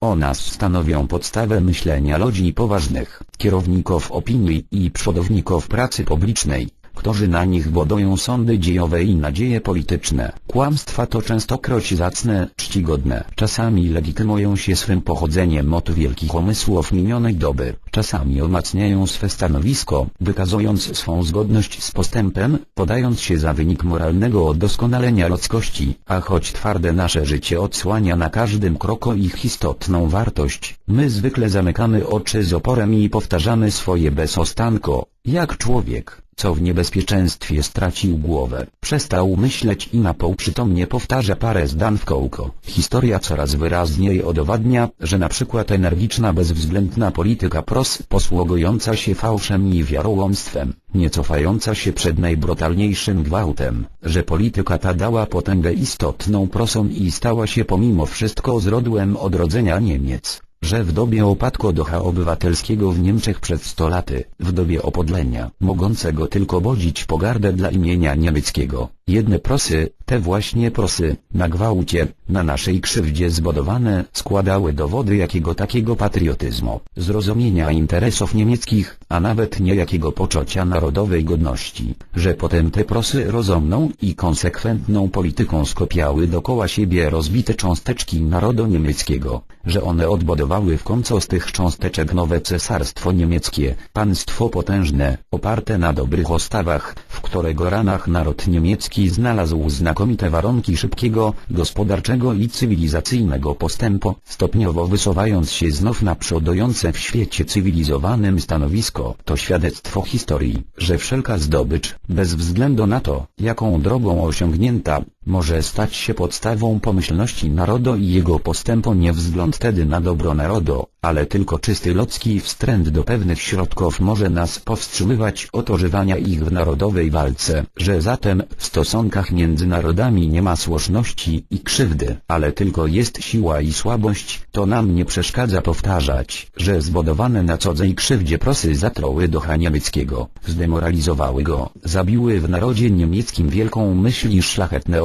o nas stanowią podstawę myślenia ludzi poważnych, kierowników opinii i przodowników pracy publicznej, którzy na nich budują sądy dziejowe i nadzieje polityczne. Kłamstwa to częstokroć zacne, czcigodne. Czasami legitymują się swym pochodzeniem od wielkich umysłów minionej doby. Czasami umacniają swe stanowisko, wykazując swą zgodność z postępem, podając się za wynik moralnego doskonalenia ludzkości, a choć twarde nasze życie odsłania na każdym kroku ich istotną wartość, my zwykle zamykamy oczy z oporem i powtarzamy swoje bez ostanku, jak człowiek, co w niebezpieczeństwie stracił głowę, przestał myśleć i na pół przytomnie powtarza parę zdań w kołko. Historia coraz wyraźniej udowadnia, że na przykład energiczna bezwzględna polityka pros posługująca się fałszem i wiarołomstwem, nie cofająca się przed najbrutalniejszym gwałtem, że polityka ta dała potęgę istotną prosom i stała się pomimo wszystko źródłem odrodzenia Niemiec że w dobie upadku ducha obywatelskiego w Niemczech przed sto laty, w dobie opodlenia, mogącego tylko bodzić pogardę dla imienia niemieckiego, jedne prosy, te właśnie prosy, na gwałcie, na naszej krzywdzie zbudowane, składały dowody jakiego takiego patriotyzmu, zrozumienia interesów niemieckich, a nawet niejakiego poczucia narodowej godności, że potem te prosy rozumną i konsekwentną polityką skopiały dokoła siebie rozbite cząsteczki narodu niemieckiego, że one odbudowały w końcu z tych cząsteczek nowe cesarstwo niemieckie, państwo potężne, oparte na dobrych ostawach, w którego ranach naród niemiecki znalazł znakomite warunki szybkiego, gospodarczego i cywilizacyjnego postępu, stopniowo wysuwając się znów na przodujące w świecie cywilizowanym stanowisko. To świadectwo historii, że wszelka zdobycz, bez względu na to, jaką drogą osiągnięta, może stać się podstawą pomyślności narodu i jego postępu nie wzgląd wtedy na dobro narodu, ale tylko czysty ludzki wstręt do pewnych środków może nas powstrzymywać od używania ich w narodowej walce, że zatem w stosunkach między narodami nie ma słuszności i krzywdy, ale tylko jest siła i słabość, to nam nie przeszkadza powtarzać, że zbudowane na cudzej krzywdzie prosy zatruły ducha niemieckiego, zdemoralizowały go, zabiły w narodzie niemieckim wielką myśl i szlachetne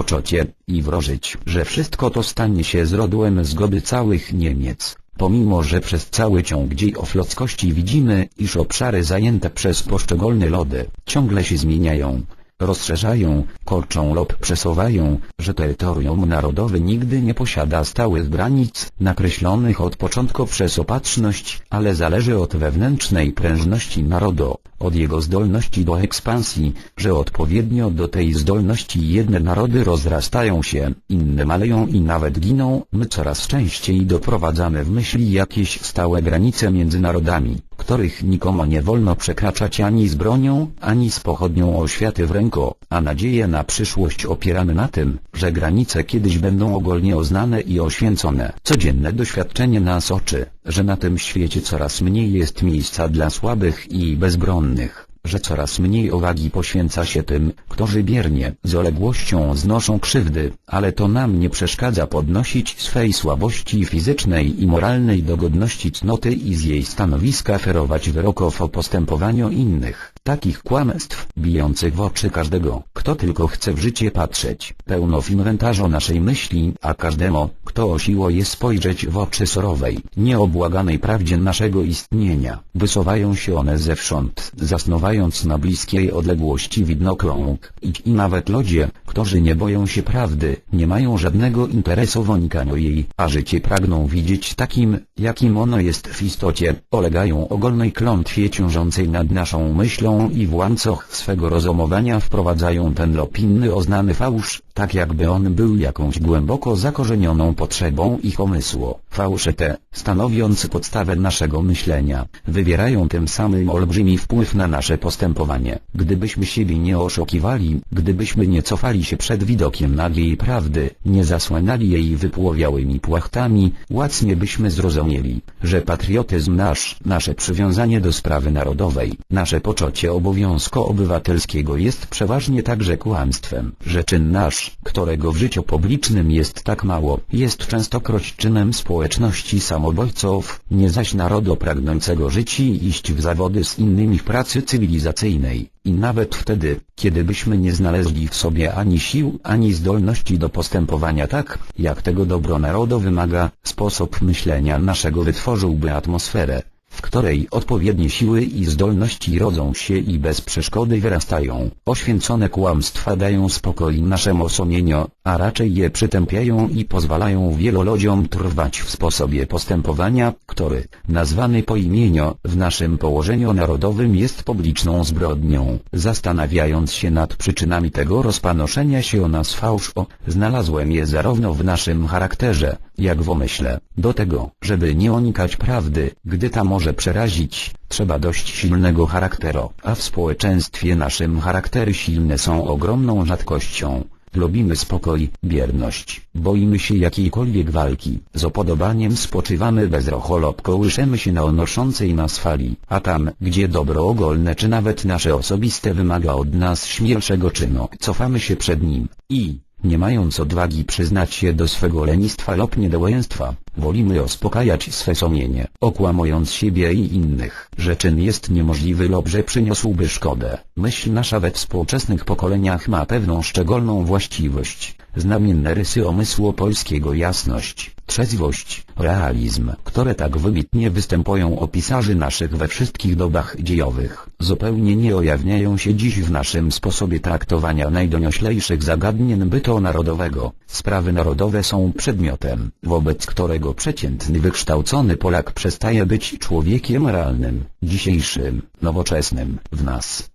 i wrożyć, że wszystko to stanie się zrodłem zgody całych Niemiec. Pomimo że przez cały ciąg dziejów ludzkości widzimy, iż obszary zajęte przez poszczególne lody, ciągle się zmieniają, rozszerzają, korczą lub przesuwają, że terytorium narodowe nigdy nie posiada stałych granic, nakreślonych od początku przez opatrzność, ale zależy od wewnętrznej prężności narodu, od jego zdolności do ekspansji, że odpowiednio do tej zdolności jedne narody rozrastają się, inne maleją i nawet giną, my coraz częściej doprowadzamy w myśli jakieś stałe granice między narodami, których nikomu nie wolno przekraczać ani z bronią, ani z pochodnią oświaty w ręku, a nadzieję na przyszłość opieramy na tym, że granice kiedyś będą ogólnie oznane i oświęcone. Codzienne doświadczenie nas oczy, że na tym świecie coraz mniej jest miejsca dla słabych i bezbronnych, że coraz mniej uwagi poświęca się tym, którzy biernie, z uległością znoszą krzywdy, ale to nam nie przeszkadza podnosić swej słabości fizycznej i moralnej do godności cnoty i z jej stanowiska ferować wyroków o postępowaniu innych, takich kłamstw, bijących w oczy każdego, kto tylko chce w życie patrzeć, pełno w inwentarzu naszej myśli, a każdemu, kto osiło je spojrzeć w oczy surowej, nieobłaganej prawdzie naszego istnienia, wysuwają się one zewsząd, zasnuwając na bliskiej odległości widnokrąg, i, nawet ludzie, którzy nie boją się prawdy, nie mają żadnego interesu w jej, a życie pragną widzieć takim, jakim ono jest w istocie, olegają ogólnej klątwie ciążącej nad naszą myślą i w łańcuch swego rozumowania wprowadzają ten lopinny oznany fałsz, tak jakby on był jakąś głęboko zakorzenioną potrzebą ich umysłu. Fałsze te, stanowiąc podstawę naszego myślenia, wywierają tym samym olbrzymi wpływ na nasze postępowanie. Gdybyśmy siebie nie oszukiwali, gdybyśmy nie cofali się przed widokiem nagiej prawdy, nie zasłaniali jej wypłowiałymi płachtami, łacnie byśmy zrozumieli, że patriotyzm nasz, nasze przywiązanie do sprawy narodowej, nasze poczucie obowiązku obywatelskiego jest przeważnie także kłamstwem, że czyn nasz, którego w życiu publicznym jest tak mało, jest częstokroć czynem społeczności samobojców, nie zaś narodu pragnącego żyć i iść w zawody z innymi w pracy cywilizacyjnej. I nawet wtedy, kiedy byśmy nie znaleźli w sobie ani sił, ani zdolności do postępowania tak, jak tego dobro narodu wymaga, sposób myślenia naszego wytworzyłby atmosferę, której odpowiednie siły i zdolności rodzą się i bez przeszkody wyrastają. Oświęcone kłamstwa dają spokój naszemu sumieniu, a raczej je przytępiają i pozwalają wielu ludziom trwać w sposobie postępowania, który, nazwany po imieniu, w naszym położeniu narodowym jest publiczną zbrodnią. Zastanawiając się nad przyczynami tego rozpanoszenia się o nas fałszu, znalazłem je zarówno w naszym charakterze, jak w omyśle. Do tego, żeby nie unikać prawdy, gdy ta może przerazić, trzeba dość silnego charakteru, a w społeczeństwie naszym charaktery silne są ogromną rzadkością. Lubimy spokój, bierność, boimy się jakiejkolwiek walki, z opodobaniem spoczywamy bez rocholop kołyszemy się na unoszącej nas fali, a tam, gdzie dobro ogólne czy nawet nasze osobiste wymaga od nas śmielszego czynu, cofamy się przed nim, i, nie mając odwagi przyznać się do swego lenistwa lub niedołęstwa, wolimy uspokajać swe sumienie, okłamując siebie i innych, że czyn jest niemożliwy lub że przyniósłby szkodę. Myśl nasza we współczesnych pokoleniach ma pewną szczególną właściwość, znamienne rysy omysłu polskiego jasność, trzeźwość, realizm, które tak wybitnie występują o pisarzy naszych we wszystkich dobach dziejowych, zupełnie nie ujawniają się dziś w naszym sposobie traktowania najdonioślejszych zagadnień bytu narodowego. Sprawy narodowe są przedmiotem, wobec którego przeciętny wykształcony Polak przestaje być człowiekiem realnym, dzisiejszym, nowoczesnym, w nas